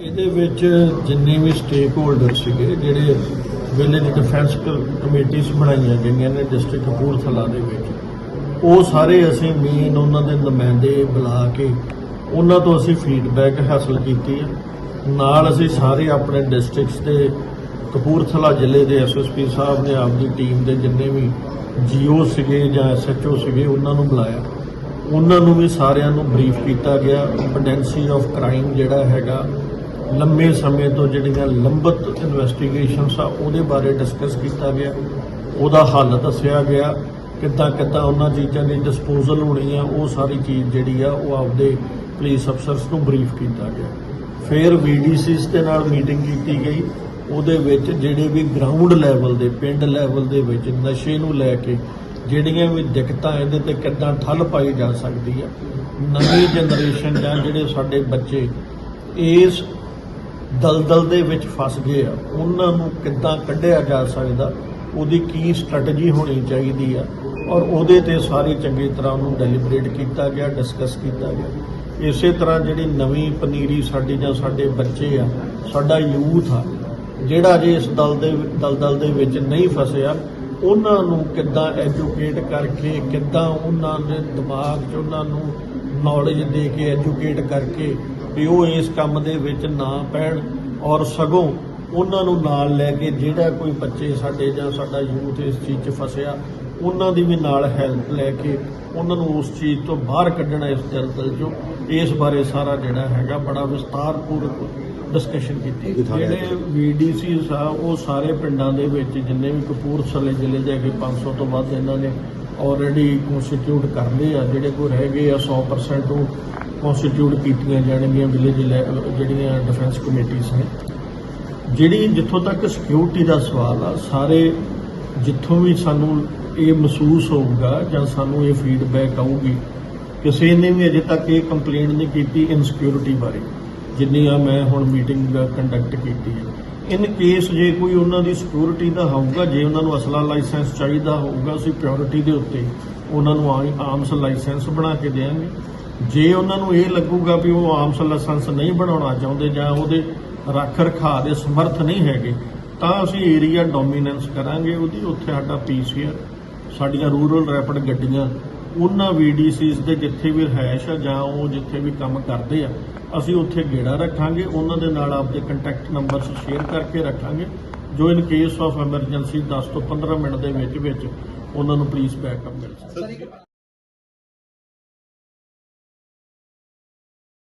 ਇਹਦੇ ਵਿੱਚ ਜਿੰਨੇ ਵੀ ਸਟੇਕ ਹੋਲਡਰ ਸੀਗੇ, ਜਿਹੜੇ ਵਿਲੇਜ ਡਿਫੈਂਸ ਕਮੇਟੀਆਂ ਬਣਾਈਆਂ ਗਈਆਂ ਨੇ ਡਿਸਟ੍ਰਿਕਟ ਕਪੂਰਥਲਾ ਦੇ ਵਿੱਚ, ਉਹ ਸਾਰੇ ਅਸੀਂ ਮੇਨ ਉਹਨਾਂ ਦੇ ਨੁਮਾਇੰਦੇ ਬੁਲਾ ਕੇ ਉਹਨਾਂ ਤੋਂ ਅਸੀਂ ਫੀਡਬੈਕ ਹਾਸਲ ਕੀਤੀ ਹੈ। ਨਾਲ ਅਸੀਂ ਸਾਰੇ ਆਪਣੇ ਡਿਸਟ੍ਰਿਕਟਸ ਦੇ ਕਪੂਰਥਲਾ ਜ਼ਿਲ੍ਹੇ ਦੇ ਐਸਐਸਪੀ ਸਾਹਿਬ ਨੇ ਆਪਦੀ ਟੀਮ ਦੇ ਜਿੰਨੇ ਵੀ ਜੀਓ ਸੀਗੇ ਜਾਂ ਐਸਐਚਓ ਸੀਗੇ, ਉਹਨਾਂ ਨੂੰ ਬੁਲਾਇਆ। ਉਹਨਾਂ ਨੂੰ ਵੀ ਸਾਰਿਆਂ ਨੂੰ ਬਰੀਫ ਕੀਤਾ ਗਿਆ। ਇੰਪੋਟੈਂਸੀ ਆਫ ਕ੍ਰਾਈਮ ਜਿਹੜਾ ਹੈਗਾ, ਲੰਮੇ ਸਮੇਂ ਤੋਂ ਜਿਹੜੀਆਂ ਲੰਬਤ ਇਨਵੈਸਟੀਗੇਸ਼ਨਸ ਆ, ਉਹਦੇ ਬਾਰੇ ਡਿਸਕਸ ਕੀਤਾ ਗਿਆ। ਉਹਦਾ ਹੱਲ ਦੱਸਿਆ ਗਿਆ ਕਿੱਦਾਂ ਕਿੱਦਾਂ ਉਹਨਾਂ ਚੀਜ਼ਾਂ ਦੀ ਡਿਸਪੋਜ਼ਲ ਹੋਣੀ ਆ, ਉਹ ਸਾਰੀ ਚੀਜ਼ ਜਿਹੜੀ ਆ, ਉਹ ਆਪਦੇ ਪੁਲਿਸ ਅਫਸਰਸ ਨੂੰ ਬਰੀਫ ਕੀਤਾ ਗਿਆ। ਫਿਰ ਵੀਡੀਸੀਸ ਦੇ ਨਾਲ ਮੀਟਿੰਗ ਕੀਤੀ ਗਈ। ਉਹਦੇ ਵਿੱਚ ਜਿਹੜੇ ਵੀ ਗਰਾਊਂਡ ਲੈਵਲ ਦੇ, ਪਿੰਡ ਲੈਵਲ ਦੇ ਵਿੱਚ ਨਸ਼ੇ ਨੂੰ ਲੈ ਕੇ ਜਿਹੜੀਆਂ ਵੀ ਦਿੱਕਤਾਂ ਇਹਦੇ ਤੇ ਕਿੱਦਾਂ ਠੱਲ ਪਾਈ ਜਾ ਸਕਦੀ ਆ, ਨਵੀਂ ਜਨਰੇਸ਼ਨ ਜਾਂ ਜਿਹੜੇ ਸਾਡੇ ਬੱਚੇ ਇਸ ਦਲਦਲ ਦੇ ਵਿੱਚ ਫਸ ਗਏ ਆ, ਉਹਨਾਂ ਨੂੰ ਕਿੱਦਾਂ ਕੱਢਿਆ ਜਾ ਸਕਦਾ, ਉਹਦੀ ਕੀ ਸਟ੍ਰੈਟਜੀ ਹੋਣੀ ਚਾਹੀਦੀ ਆ, ਔਰ ਉਹਦੇ ਤੇ ਸਾਰੀ ਚੰਗੀ ਤਰ੍ਹਾਂ ਉਹਨੂੰ ਡੈਲੀਬਰੇਟ ਕੀਤਾ ਗਿਆ ਡਿਸਕਸ ਕੀਤਾ ਗਿਆ। ਇਸੇ ਤਰ੍ਹਾਂ ਜਿਹੜੀ ਨਵੀਂ ਪਨੀਰੀ ਸਾਡੀ ਜਾਂ ਸਾਡੇ ਬੱਚੇ ਆ, ਸਾਡਾ ਯੂਥ ਆ, ਜਿਹੜਾ ਜੇ ਇਸ ਦਲ ਦੇ, ਦਲਦਲ ਦੇ ਵਿੱਚ ਨਹੀਂ ਫਸਿਆ ਉਹਨਾਂ ਨੂੰ ਕਿੱਦਾਂ ਐਜੂਕੇਟ ਕਰਕੇ, ਕਿੱਦਾਂ ਉਹਨਾਂ ਦੇ ਦਿਮਾਗ 'ਚ ਉਹਨਾਂ ਨੂੰ ਨੌਲੇਜ ਦੇ ਕੇ ਐਜੂਕੇਟ ਕਰਕੇ ਵੀ ਉਹ ਇਸ ਕੰਮ ਦੇ ਵਿੱਚ ਨਾ ਪੈਣ ਔਰ ਸਗੋਂ ਉਹਨਾਂ ਨੂੰ ਨਾਲ ਲੈ ਕੇ ਜਿਹੜਾ ਕੋਈ ਬੱਚੇ ਸਾਡੇ ਜਾਂ ਸਾਡਾ ਯੂਥ ਇਸ ਚੀਜ਼ 'ਚ ਫਸਿਆ ਉਹਨਾਂ ਦੀ ਵੀ ਨਾਲ ਹੈਲਪ ਲੈ ਕੇ ਉਹਨਾਂ ਨੂੰ ਉਸ ਚੀਜ਼ ਤੋਂ ਬਾਹਰ ਕੱਢਣਾ ਇਸ ਦਲਦਲ 'ਚੋਂ ਇਸ ਬਾਰੇ ਸਾਰਾ ਜਿਹੜਾ ਹੈਗਾ ਬੜਾ ਵਿਸਤਾਰਪੂਰਵਕ ਡਿਸਕਸ਼ਨ ਕੀਤੀ। ਜਿਹੜੇ ਵੀਡੀਸੀਸ ਆ ਉਹ ਸਾਰੇ ਪਿੰਡਾਂ ਦੇ ਵਿੱਚ ਜਿੰਨੇ ਵੀ ਕਪੂਰਥਲੇ ਜ਼ਿਲ੍ਹੇ ਦੇ ਹੈਗੇ 500 ਤੋਂ ਵੱਧ ਇਹਨਾਂ ਨੇ ਆਲਰੇਡੀ ਕਨਸਟੀਟਿਊਟ ਕਰ ਲਏ ਆ ਜਿਹੜੇ ਕੋ ਰਹਿ ਗਏ ਆ 100% ਉਹ ਕਨਸਟੀਟਿਊਟ ਕੀਤੀਆਂ ਜਾਣਗੀਆਂ ਵਿਲੇਜ ਜਿਹੜੀਆਂ ਡਿਫੈਂਸ ਕਮੇਟੀਆਂ ਨੇ। ਜਿਹੜੀ ਜਿੱਥੋਂ ਤੱਕ ਸਿਕਿਉਰਿਟੀ ਦਾ ਸਵਾਲ ਆ ਸਾਰੇ ਜਿੱਥੋਂ ਵੀ ਸਾਨੂੰ ਇਹ ਮਹਿਸੂਸ ਹੋਊਗਾ ਜਾਂ ਸਾਨੂੰ ਇਹ ਫੀਡਬੈਕ ਆਊਗੀ ਕਿਸੇ ਨੇ ਵੀ ਅਜੇ ਤੱਕ ਇਹ ਕੰਪਲੇਂਟ ਨਹੀਂ ਕੀਤੀ ਇਨਸਿਕਿਉਰਿਟੀ ਬਾਰੇ, ਜਿੰਨੀ ਆ ਮੈਂ ਹੁਣ ਮੀਟਿੰਗ ਕੰਡਕਟ ਕੀਤੀ ਹੈ। ਇਨ ਕੇਸ ਜੇ ਕੋਈ ਉਹਨਾਂ ਦੀ ਸਿਕਿਉਰਿਟੀ ਦਾ ਹੋਊਗਾ, ਜੇ ਉਹਨਾਂ ਨੂੰ ਅਸਲਾ ਲਾਇਸੈਂਸ ਚਾਹੀਦਾ ਹੋਊਗਾ ਅਸੀਂ ਪਿਓਰਿਟੀ ਦੇ ਉੱਤੇ ਉਹਨਾਂ ਨੂੰ ਆ- ਆਰਮਸ ਲਾਇਸੈਂਸ ਬਣਾ ਕੇ ਦੇਵਾਂਗੇ। ਜੇ ਉਹਨਾਂ ਨੂੰ ਇਹ ਲੱਗੂਗਾ ਵੀ ਉਹ ਆਰਮਸ ਲਾਇਸੈਂਸ ਨਹੀਂ ਬਣਾਉਣਾ ਚਾਹੁੰਦੇ ਜਾਂ ਉਹਦੇ ਰੱਖ ਰਖਾਅ ਦੇ ਸਮਰਥ ਨਹੀਂ ਹੈਗੇ, ਤਾਂ ਅਸੀਂ ਏਰੀਆ ਡੋਮੀਨੈਂਸ ਕਰਾਂਗੇ, ਉਹਦੀ ਉੱਥੇ ਸਾਡਾ ਪੀਸੀਆਰ ਸਾਡੀਆਂ ਰੂਰਲ ਰੈਪਿਡ ਗੱਡੀਆਂ, ਉਹਨਾਂ ਵੀਡੀਸੀਜ਼ ਦੇ ਜਿੱਥੇ ਵੀ ਰਹਿਸ਼ ਆ ਜਾਂ ਉਹ ਜਿੱਥੇ ਵੀ ਕੰਮ ਕਰਦੇ ਆ, ਅਸੀਂ ਉੱਥੇ ਗੇੜਾ ਰੱਖਾਂਗੇ, ਉਹਨਾਂ ਦੇ ਨਾਲ ਆਪਦੇ ਕੰਟੈਕਟ ਨੰਬਰਸ ਸ਼ੇਅਰ ਕਰਕੇ ਰੱਖਾਂਗੇ। ਜੋ ਇਨ ਕੇਸ ਆਫ ਐਮਰਜੈਂਸੀ 10 ਤੋਂ 15 ਮਿੰਟ ਦੇ ਵਿੱਚ ਵਿੱਚ ਉਹਨਾਂ ਨੂੰ ਪਲੀਜ਼ ਬੈਕਅਪ ਮਿਲ ਜਾਵੇ।